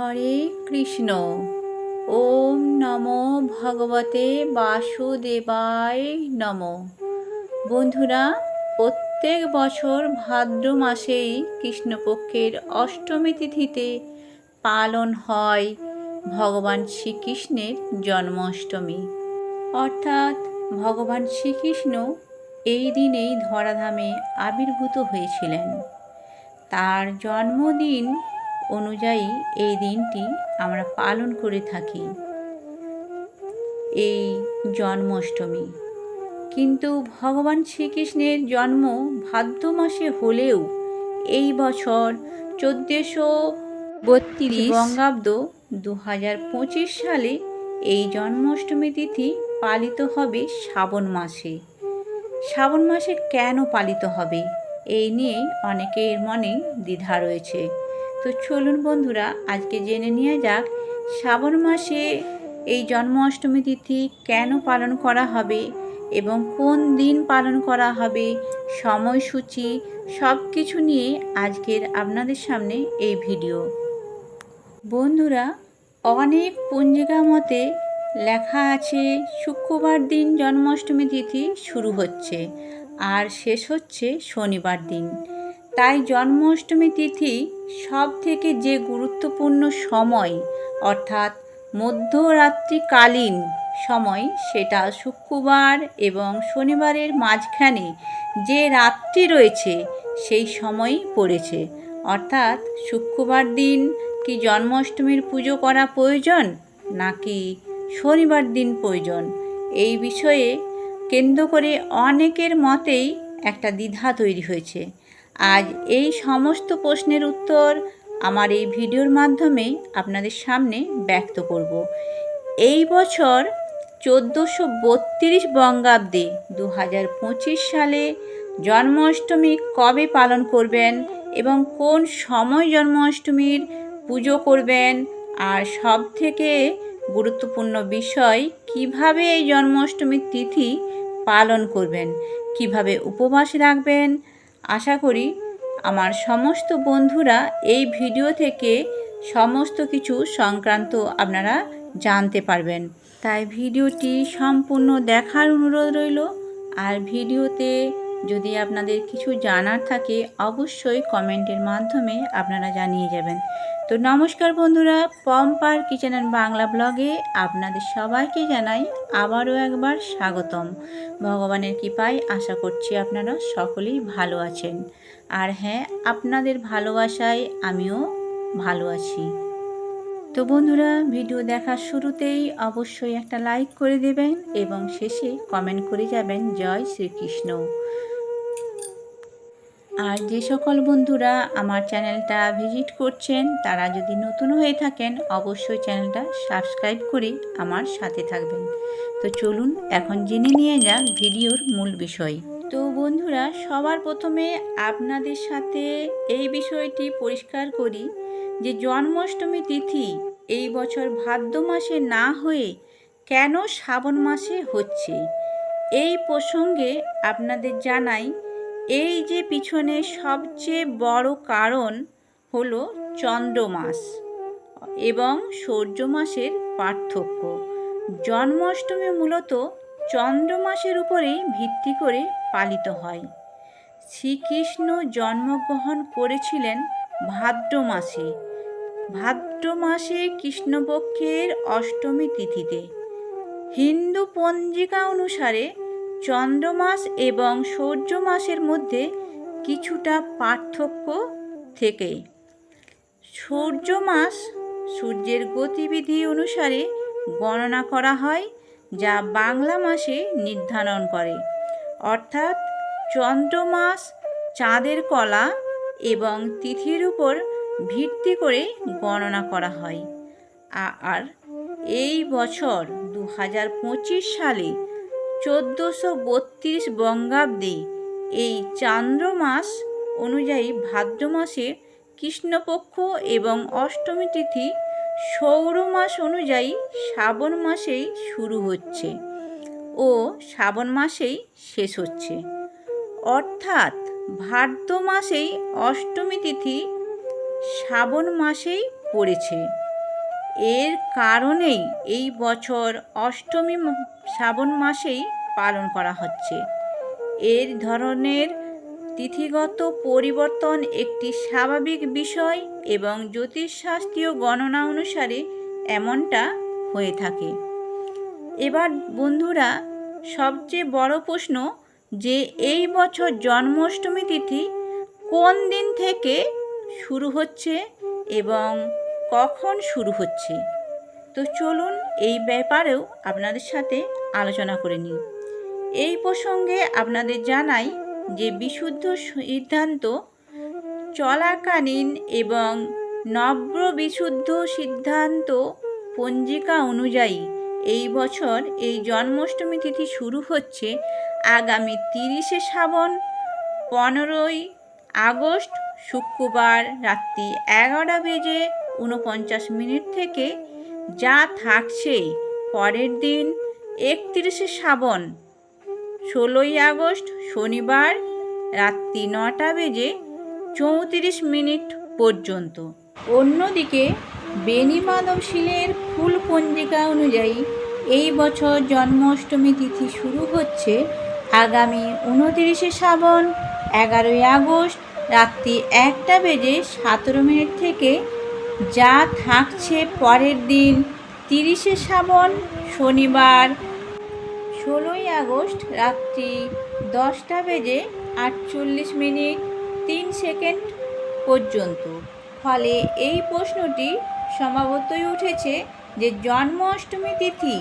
হরে কৃষ্ণ। ওম নমো ভগবতে বাসুদেবায় নম। বন্ধুরা, প্রত্যেক বছর ভাদ্র মাসেই কৃষ্ণপক্ষের অষ্টমী তিথিতে পালন হয় ভগবান শ্রীকৃষ্ণের জন্মাষ্টমী। অর্থাৎ ভগবান শ্রীকৃষ্ণ এই দিনেই ধরাধামে আবির্ভূত হয়েছিলেন। তার জন্মদিন অনুযায়ী এই দিনটি আমরা পালন করে থাকি। এই জন্মাষ্টমী। কিন্তু ভগবান শ্রীকৃষ্ণের জন্ম ভাদ্র মাসে হলেও এই বছর চোদ্দশো বত্রিশ বঙ্গাব্দ দু হাজার পঁচিশ সালে এই জন্মাষ্টমী তিথি পালিত হবে শ্রাবণ মাসে। শ্রাবণ মাসে কেন পালিত হবে? এই নিয়ে অনেকের মনে দ্বিধা রয়েছে। তো চলুন বন্ধুরা, আজকে জেনে নিয়ে যাক, শ্রাবণ মাসে এই জন্মাষ্টমী তিথি কেন পালন করা হবে এবং কোন দিন পালন করা হবে, সময়সূচি সব কিছু নিয়ে আজকের আপনাদের সামনে এই ভিডিও। বন্ধুরা, অনেক পঞ্জিকা মতে লেখা আছে, শুক্রবার দিন জন্মাষ্টমী তিথি শুরু হচ্ছে আর শেষ হচ্ছে শনিবার দিন। তাই জন্মাষ্টমী তিথি সব থেকে যে গুরুত্বপূর্ণ সময়, অর্থাৎ মধ্যরাত্রিকালীন সময়, সেটা শুক্রবার এবং শনিবারের মাঝখানে যে রাত্রি রয়েছে, সেই সময়ই পড়েছে। অর্থাৎ শুক্রবার দিন কি জন্মাষ্টমীর পুজো করা প্রয়োজন, নাকি শনিবার দিন প্রয়োজন? এই বিষয়ে কেন্দ্র করে অনেকের মতেই একটা দ্বিধা তৈরি হয়েছে। আজ এই সমস্ত প্রশ্নের উত্তর আমার এই ভিডিওর মাধ্যমে আপনাদের সামনে ব্যক্ত করব। এই বছর চোদ্দোশো বত্রিশ বঙ্গাব্দে দু হাজার পঁচিশ সালে জন্মাষ্টমী কবে পালন করবেন এবং কোন সময় জন্মাষ্টমীর পুজো করবেন? আর সব থেকে গুরুত্বপূর্ণ বিষয়, কীভাবে এই জন্মাষ্টমীর তিথি পালন করবেন? কীভাবে উপবাস রাখবেন? আশা করি আমার সমস্ত বন্ধুরা এই ভিডিও থেকে সমস্ত কিছু সংক্রান্ত আপনারা জানতে পারবেন। তাই ভিডিওটি সম্পূর্ণ দেখার অনুরোধ রইল। আর ভিডিওতে যদি আপনাদের কিছু জানার থাকে, অবশ্যই কমেন্টের মাধ্যমে আপনারা জানিয়ে যাবেন। তো নমস্কার বন্ধুরা, পম্পার কিচেন অ্যান্ড বাংলা ব্লগে আপনাদের সবাইকে জানাই আবারও একবার স্বাগতম। ভগবানের কৃপায় আশা করছি আপনারা সকলেই ভালো আছেন। আর হ্যাঁ আপনাদের ভালোবাসায় আমিও ভালো আছি। তো বন্ধুরা, ভিডিও দেখার শুরুতেই অবশ্যই একটা লাইক করে দেবেন এবং শেষে কমেন্ট করে যাবেন, জয় শ্রীকৃষ্ণ। আর যে সকল বন্ধুরা আমার চ্যানেলটা ভিজিট করছেন, তারা যদি নতুন হয়ে থাকেন, অবশ্যই চ্যানেলটা সাবস্ক্রাইব করে আমার সাথে থাকবেন। তো চলুন এখন জেনে নিয়ে যাক ভিডিওর মূল বিষয়। তো বন্ধুরা, সবার প্রথমে আপনাদের সাথে এই বিষয়টি পরিষ্কার করি যে জন্মাষ্টমী তিথি এই বছর ভাদ্র মাসে না হয়ে কেন শ্রাবণ মাসে হচ্ছে? এই প্রসঙ্গে আপনাদের জানাই এই যে পিছনে সবচেয়ে বড় কারণ হলো চন্দ্রমাস এবং সূর্য মাসের পার্থক্য। জন্মাষ্টমী মূলত চন্দ্রমাসের উপরেই ভিত্তি করে পালিত হয়। শ্রীকৃষ্ণ জন্মগ্রহণ করেছিলেন ভাদ্র মাসে। ভাদ্র মাসে কৃষ্ণপক্ষের অষ্টমী তিথিতে। হিন্দু পঞ্জিকা অনুসারে চন্দ্রমাস এবং সূর্য মাসের মধ্যে কিছুটা পার্থক্য থেকে সূর্য মাস সূর্যের গতিবিধি অনুসারে গণনা করা হয়, যা বাংলা মাসে নির্ধারণ করে। অর্থাৎ চন্দ্রমাস চাঁদের কলা এবং তিথির উপর ভিত্তি করে গণনা করা হয়। আর এই বছর দু হাজার পঁচিশ সালে চোদ্দোশো বত্রিশ বঙ্গাব্দে এই চান্দ্র মাস অনুযায়ী ভাদ্র মাসে কৃষ্ণপক্ষ এবং অষ্টমী তিথি সৌর মাস অনুযায়ী শ্রাবণ মাসেই শুরু হচ্ছে ও শ্রাবণ মাসেই শেষ হচ্ছে। অর্থাৎ ভাদ্র মাসেই অষ্টমী তিথি শ্রাবণ মাসেই পড়েছে। এর কারণেই এই বছর অষ্টমী শ্রাবণ মাসেই পালন করা হচ্ছে। এর ধরনের তিথিগত পরিবর্তন একটি স্বাভাবিক বিষয় এবং জ্যোতিষশাস্ত্রীয় গণনা অনুসারে এমনটা হয়ে থাকে। এবার বন্ধুরা, সবচেয়ে বড় প্রশ্ন যে এই বছর জন্মাষ্টমী তিথি কোন দিন থেকে শুরু হচ্ছে এবং কখন শুরু হচ্ছে? তো চলুন এই ব্যাপারেও আপনাদের সাথে আলোচনা করে নিই। এই প্রসঙ্গে আপনাদের জানাই যে বিশুদ্ধ সিদ্ধান্ত চলাকালীন এবং নব্য বিশুদ্ধ সিদ্ধান্ত পঞ্জিকা অনুযায়ী এই বছর এই জন্মাষ্টমী তিথি শুরু হচ্ছে আগামী তিরিশে শ্রাবণ, পনেরোই আগস্ট, শুক্রবার রাত্রি এগারোটা বেজে উনপঞ্চাশ মিনিট থেকে যা থাকছে পরের দিন একত্রিশে শ্রাবণ, ষোলোই আগস্ট শনিবার রাত্রি নটা বেজে চৌত্রিশ মিনিট পর্যন্ত। অন্যদিকে বেনি মাধবশীলের ফুল পঞ্জিকা অনুযায়ী এই বছর জন্মাষ্টমী তিথি শুরু হচ্ছে আগামী উনতিরিশে শ্রাবণ, এগারোই আগস্ট রাত্রি একটা বেজে সতেরো মিনিট থেকে যা থাকছে পরের দিন, তিরিশে শ্রাবণ, শনিবার, ষোলোই আগস্ট রাত্রি দশটা বেজে আটচল্লিশ মিনিট তিন সেকেন্ড পর্যন্ত। ফলে এই প্রশ্নটি সম্ভবতই উঠেছে যে জন্মাষ্টমী তিথি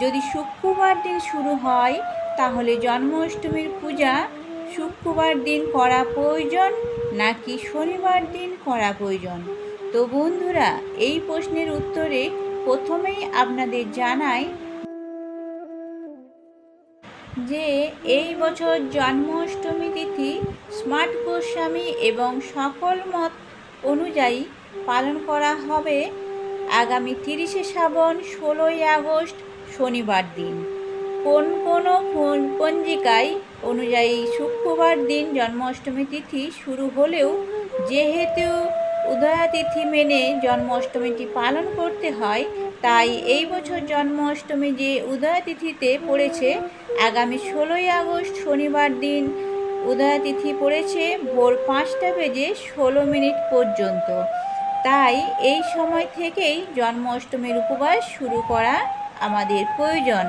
যদি শুক্রবার দিন শুরু হয়, তাহলে জন্মাষ্টমীর পূজা শুক্রবার দিন করা প্রয়োজন নাকি শনিবার দিন করা প্রয়োজন? তো বন্ধুরা, এই প্রশ্নের উত্তরে প্রথমেই আপনাদের জানাই যে এই বছর জন্মাষ্টমী তিথি স্মার্ট গোস্বামী এবং সকল মত অনুযায়ী পালন করা হবে আগামী তিরিশে শ্রাবণ, ষোলোই আগস্ট, শনিবার দিন। কোন কোন পঞ্জিকায় অনুযায়ী শুক্রবার দিন জন্মাষ্টমী তিথি শুরু হলেও যেহেতু উদয়াতিথি মেনে জন্মাষ্টমীটি পালন করতে হয়, তাই এই বছর জন্মাষ্টমী যে উদয়াতিথিতে পড়েছে, আগামী ষোলোই আগস্ট শনিবার দিন উদয়াতিথি পড়েছে ভোর পাঁচটা বেজে ষোলো মিনিট পর্যন্ত। তাই এই সময় থেকেই জন্মাষ্টমীর উপবাস শুরু করা আমাদের প্রয়োজন।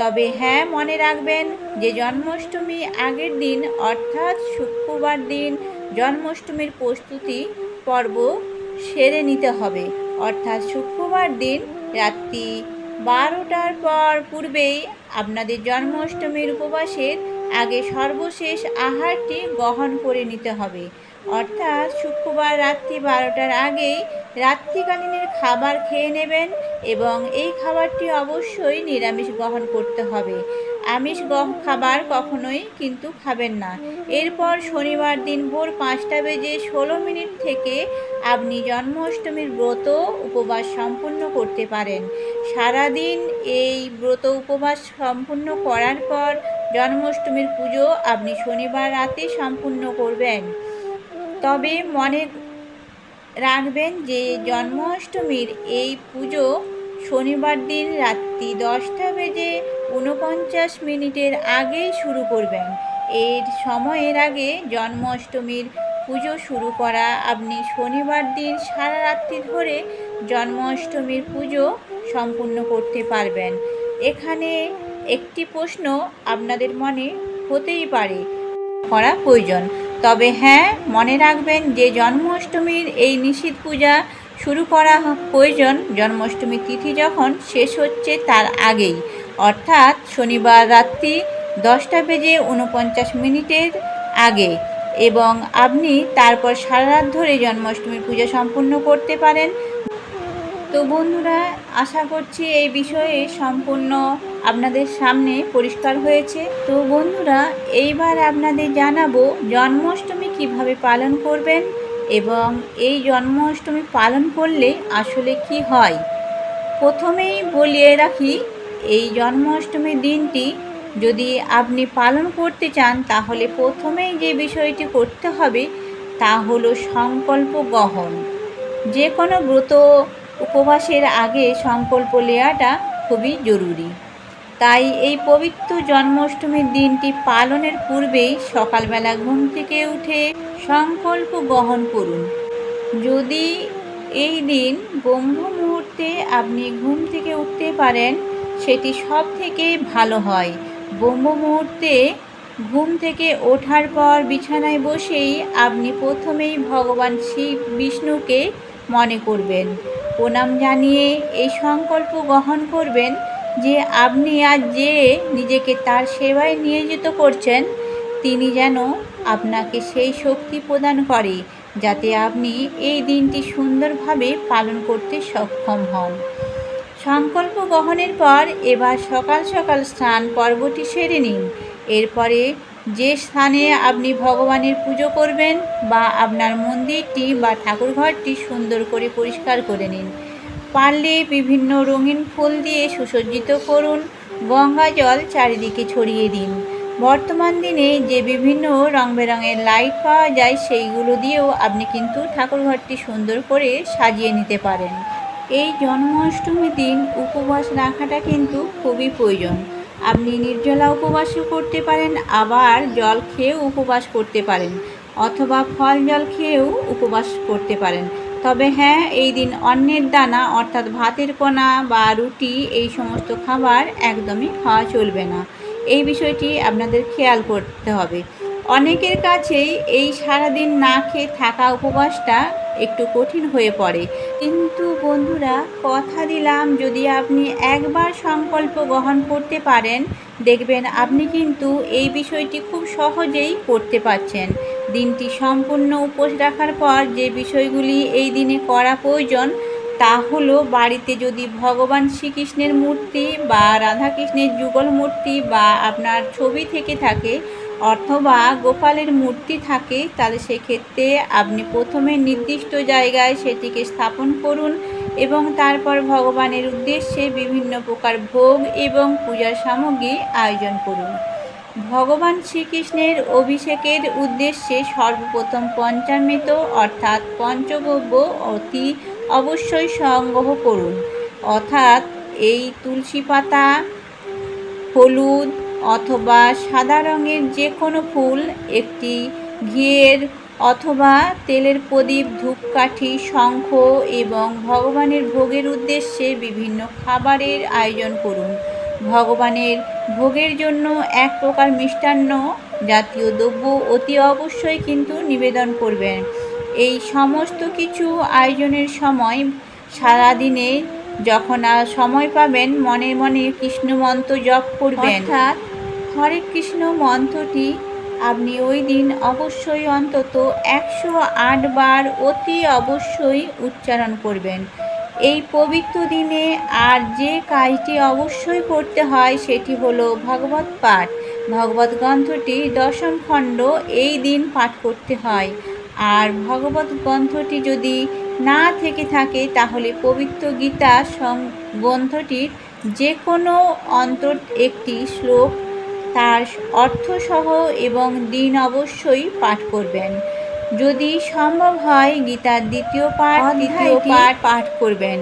তবে হ্যাঁ মনে রাখবেন যে জন্মাষ্টমী আগের দিন, অর্থাৎ শুক্রবার দিন, জন্মাষ্টমীর প্রস্তুতি পর্ব সেরে নিতে হবে। অর্থাৎ শুক্রবার দিন রাত্রি বারোটার পর পূর্বেই আপনাদের জন্মাষ্টমীর উপবাসের আগে সর্বশেষ আহারটি গ্রহণ করে নিতে হবে। অর্থাৎ শুক্রবার রাত্রি বারোটার আগেই রাত্রিকালীনের খাবার খেয়ে নেবেন এবং এই খাবারটি অবশ্যই নিরামিষ গ্রহণ করতে হবে। আমিষ খাবার কখনোই কিন্তু খাবেন না। এরপর শনিবার দিন ভোর পাঁচটা বেজে ষোলো মিনিট থেকে আপনি জন্মাষ্টমীর ব্রত উপবাস সম্পূর্ণ করতে পারেন। সারাদিন এই ব্রত উপবাস সম্পূর্ণ করার পর জন্মাষ্টমীর পুজো আপনি শনিবার রাতে সম্পূর্ণ করবেন। তবে মনে রাখবেন যে জন্মাষ্টমীর এই পুজো শনিবার দিন রাত্রি দশটা বেজে উনপঞ্চাশ মিনিটের আগেই শুরু করবেন। এর সময়ের আগে জন্মাষ্টমীর পুজো শুরু করা, আপনি শনিবার দিন সারা রাত্রি ধরে জন্মাষ্টমীর পুজো সম্পূর্ণ করতে পারবেন। এখানে একটি প্রশ্ন আপনাদের মনে হতেই পারে, করা প্রয়োজন। তবে হ্যাঁ মনে রাখবেন যে জন্মাষ্টমীর এই নিশীথ পূজা শুরু করা প্রয়োজন। জন্মাষ্টমীর তিথি যখন শেষ হচ্ছে তার আগেই। অর্থাৎ শনিবার রাত্রি দশটা বেজে উনপঞ্চাশ মিনিটের আগে এবং আপনি তারপর সারা রাত ধরে জন্মাষ্টমীর পূজা সম্পূর্ণ করতে পারেন। তো বন্ধুরা, আশা করছি এই বিষয়ে সম্পূর্ণ আপনাদের সামনে পরিষ্কার হয়েছে। তো বন্ধুরা, এইবার আপনাদের জানাব জন্মাষ্টমী কীভাবে পালন করবেন এবং এই জন্মাষ্টমী পালন করলে আসলে কি হয়? প্রথমেই বলিয়ে রাখি এই জন্মাষ্টমীর দিনটি যদি আপনি পালন করতে চান, তাহলে প্রথমেই যে বিষয়টি করতে হবে, তা হলো সংকল্প গ্রহণ যে কোনো ব্রত উপবাসের আগে সংকল্প নেওয়াটা খুবই জরুরি। তাই এই পবিত্র জন্মাষ্টমীর দিনটি পালনের পূর্বেই সকালবেলা ঘুম থেকে উঠে সংকল্প গ্রহণ করুন। যদি এই দিন ব্রহ্ম মুহূর্তে আপনি ঘুম থেকে উঠতে পারেন সেটি সব থেকে ভালো হয়। ব্রহ্ম মুহূর্তে ঘুম থেকে ওঠার পর বিছানায় বসেই আপনি প্রথমেই ভগবান শিব বিষ্ণুকে মনে করবেন। প্রণাম জানিয়ে এই সংকল্প গ্রহণ করবেন যে আপনি আজ যে নিজেকে তার সেবায় নিয়োজিত করছেন, তিনি যেন আপনাকে সেই শক্তি প্রদান করে, যাতে আপনি এই দিনটি সুন্দরভাবে পালন করতে সক্ষম হন। সংকল্প গ্রহণের পর এবার সকাল সকাল স্নান পর্বটি সেরে নিন। এরপরে যে স্থানে আপনি ভগবানের পুজো করবেন বা আপনার মন্দিরটি বা ঠাকুরঘরটি সুন্দর করে পরিষ্কার করে নিন। পারলে বিভিন্ন রঙিন ফুল দিয়ে সুসজ্জিত করুন, গঙ্গা জল চারিদিকে ছড়িয়ে দিন। বর্তমান দিনে যে বিভিন্ন রং বেরঙের লাইট পাওয়া যায়, সেইগুলো দিয়েও আপনি কিন্তু ঠাকুরঘরটি সুন্দর করে সাজিয়ে নিতে পারেন। এই জন্মাষ্টমীর দিন উপবাস রাখাটা কিন্তু খুবই প্রয়োজন। আপনি নির্জলা উপবাসও করতে পারেন, আবার জল খেয়েও উপবাস করতে পারেন, অথবা ফল জল খেয়েও উপবাস করতে পারেন। তবে হ্যাঁ এই দিন অন্নের দানা, অর্থাৎ ভাতের কোনা বা রুটি, এই সমস্ত খাবার একদমই খাওয়া চলবে না। এই বিষয়টি আপনাদের খেয়াল করতে হবে। অনেকের কাছেই এই সারাদিন না খেয়ে থাকা উপবাসটা একটু কঠিন হয়ে পড়ে। কিন্তু বন্ধুরা, কথা দিলাম, যদি আপনি একবার সংকল্প গ্রহণ করতে পারেন, দেখবেন আপনি কিন্তু এই বিষয়টি খুব সহজেই করতে পারছেন। দিনটি সম্পূর্ণ উপোস রাখার পর যে বিষয়গুলি এই দিনে করা প্রয়োজন, তা হলো বাড়িতে যদি ভগবান শ্রীকৃষ্ণের মূর্তি বা রাধাকৃষ্ণের যুগল মূর্তি বা আপনার ছবি থেকে থাকে অথবা গোপালের মূর্তি থাকে, তাহলে সেক্ষেত্রে আপনি প্রথমে নির্দিষ্ট জায়গায় সেটিকে স্থাপন করুন এবং তারপর ভগবানের উদ্দেশ্যে বিভিন্ন প্রকার ভোগ এবং পূজার সামগ্রী আয়োজন করুন। ভগবান শ্রীকৃষ্ণের অভিষেকের উদ্দেশ্যে সর্বপ্রথম পঞ্চামৃত অর্থাৎ পঞ্চগব্য অতি অবশ্যই সংগ্রহ করুন। অর্থাৎ এই তুলসী পাতা, হলুদ অথবা সাদা রঙের যে কোনো ফুল, একটি ঘিয়ের অথবা তেলের প্রদীপ, ধূপকাঠি, শঙ্খ এবং ভগবানের ভোগের উদ্দেশ্যে বিভিন্ন খাবারের আয়োজন করুন। ভগবানের ভোগের জন্য এক প্রকার মিষ্টান্ন জাতীয় দ্রব্য অতি অবশ্যই কিন্তু নিবেদন করবেন। এই সমস্ত কিছু আয়োজনের সময় সারাদিনে যখন সময় পাবেন, মনে মনে কৃষ্ণ মন্ত্র জপ করবেন। অর্থাৎ হরে কৃষ্ণ মন্ত্রটি, আপনি ওই দিন অবশ্যই অন্তত একশো বার অতি অবশ্যই উচ্চারণ করবেন। এই পবিত্র দিনে আর যে কাজটি অবশ্যই করতে হয় সেটি হলো ভাগবত পাঠ। ভগবত গ্রন্থটি দশম খণ্ড এই দিন পাঠ করতে হয়। আর ভগবত গ্রন্থটি যদি না থেকে থাকে, তাহলে পবিত্র গীতা গ্রন্থটির যে কোনো অন্তর একটি শ্লোক তার অর্থসহ এবং দিন অবশ্যই পাঠ করবেন। যদি সম্ভব হয় গীতার দ্বিতীয় পাঠ দ্বিতীয় পাঠ পাঠ করবেন।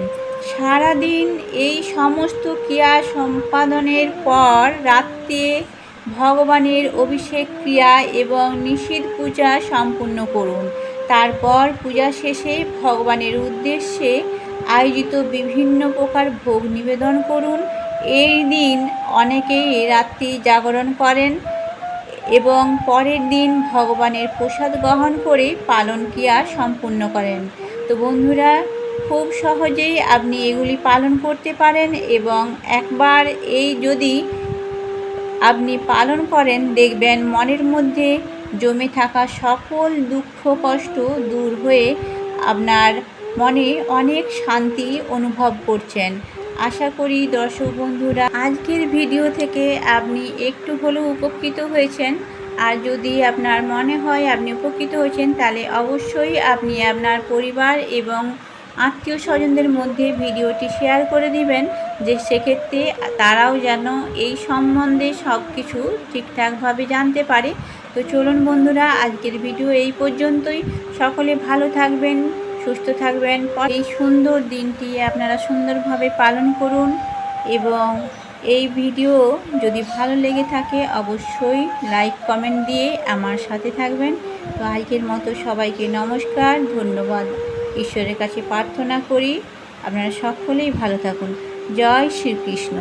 সারাদিন এই সমস্ত ক্রিয়া সম্পাদনের পর রাত্রে ভগবানের অভিষেক ক্রিয়া এবং নিষিদ্ধ পূজা সম্পূর্ণ করুন। তারপর পূজা শেষে ভগবানের উদ্দেশ্যে আয়োজিত বিভিন্ন প্রকার ভোগ নিবেদন করুন। এই দিন অনেকেই রাত্রি জাগরণ করেন এবং পরের দিন ভগবানের প্রসাদ গ্রহণ করে পালন ক্রিয়া সম্পূর্ণ করেন। তো বন্ধুরা, খুব সহজেই আপনি এগুলি পালন করতে পারেন এবং একবার এই যদি আপনি পালন করেন, দেখবেন মনের মধ্যে জমে থাকা সকল দুঃখ, কষ্ট দূর হয়ে আপনার মনে অনেক শান্তি অনুভব করছেন। আশা করি দর্শক বন্ধুরা, আজকের ভিডিও থেকে আপনি একটু হলেও উপকৃত হয়েছেন। আর যদি আপনার মনে হয় আপনি উপকৃত হয়েছেন, তাহলে অবশ্যই আপনি আপনার পরিবার এবং আত্মীয় স্বজনদের মধ্যে ভিডিওটি শেয়ার করে দিবেন, যে সেক্ষেত্রে তারাও যেন এই সম্বন্ধে সব কিছু ঠিকঠাকভাবে জানতে পারে। তো চলুন বন্ধুরা, আজকের ভিডিও এই পর্যন্তই। সকলে ভালো থাকবেন। সুস্থ থাকবেন। এই সুন্দর দিনটি আপনারা সুন্দরভাবে পালন করুন এবং এই ভিডিও যদি ভালো লেগে থাকে অবশ্যই লাইক, কমেন্ট দিয়ে আমার সাথে থাকবেন। তো আজকের মতো সবাইকে নমস্কার, ধন্যবাদ। ঈশ্বরের কাছে প্রার্থনা করি। আপনারা সকলেই ভালো থাকুন। জয় শ্রীকৃষ্ণ।